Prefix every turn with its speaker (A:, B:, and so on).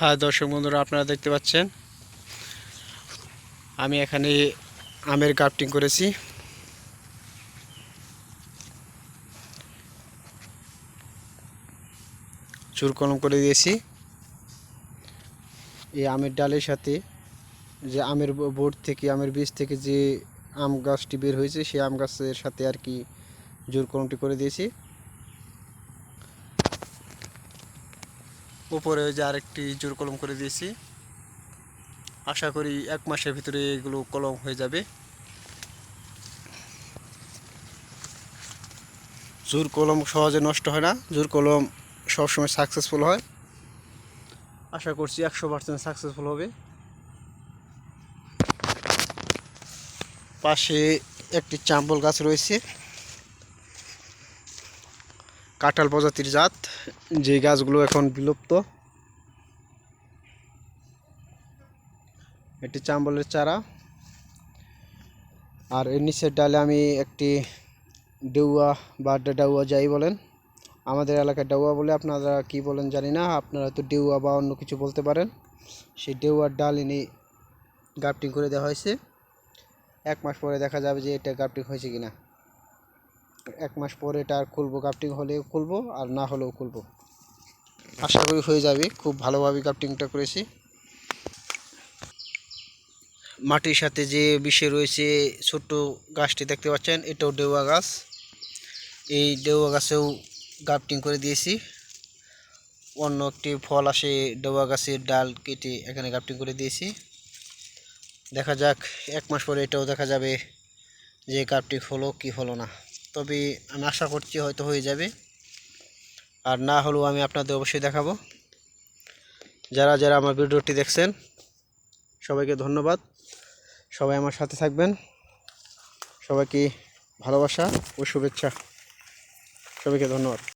A: হ্যাঁ দর্শক বন্ধুরা, আপনারা দেখতে পাচ্ছেন। আমি এখানে আমের গ্রাফটিং করেছি। চুর কলম করে দিয়েছি। এই আমের ডালের সাথে যে আমের বোর্ড থেকে, আমের বীজ থেকে যে আম গাছটি বের হয়েছে, সেই আম গাছের সাথে আর কি জোর কলমটি করে দিয়েছি। উপরে ওই যে আরেকটি জোর কলম করে দিয়েছি। আশা করি এক মাসের ভিতরে এগুলো কলম হয়ে যাবে। জোর কলম সহজে নষ্ট হয় না। জোর কলম সবসময় সাকসেসফুল হয়। আশা করছি একশো পার্সেন্ট সাকসেসফুল হবে। পাশে একটি চাম্বল গাছ রয়েছে। কাঁঠাল প্রজাতির জাত, যে গাছগুলো এখন বিলুপ্ত। এটি চাম্বলের চারা। আর এর নিচের ডালে আমি একটি ডেউয়া বা ডাউয়া যাই বলেন। আমাদের এলাকায় ডাউয়া বলে আপনারা কি বলেন জানি না, আপনারা তো ডেউয়া বা অন্য কিছু বলতে পারেন। সেই ডেউয়ার ডাল এনে গ্রাফটিং করে দেওয়া হয়েছে। এক মাস পরে দেখা যাবে যে এটা গ্রাফটিং হয়েছে কিনা। এক মাস পরে এটা আর খুলবো গ্রাফটিং হলে খুলবো আর না হলেও খুলবো। আশা করি হয়ে যাবে, খুব ভালোভাবে গ্রাফটিংটা করেছি। মাটির সাথে যে বিষে রয়েছে ছোট্ট গাছটি দেখতে পাচ্ছেন, এটাও ডেউয়া গাছ। এই ডেউয়া গাছেও গ্রাফটিং করে দিয়েছি। অন্য একটি ফল আসে ডেউয়া গাছের ডাল কেটে এখানে গ্রাফটিং করে দিয়েছি। দেখা যাক, এক মাস পরে এটাও দেখা যাবে যে গ্রাফটিং হলো কি হলো না। তবে আমি আশা করছি হয়তো হয়ে যাবে। আর না হলেও আমি আপনাদের অবশ্যই দেখাবো। যারা যারা আমার ভিডিওটি দেখছেন, সবাইকে ধন্যবাদ। সবাই আমার সাথে থাকবেন। সবাইকে ভালোবাসা ও শুভেচ্ছা। সবাইকে ধন্যবাদ।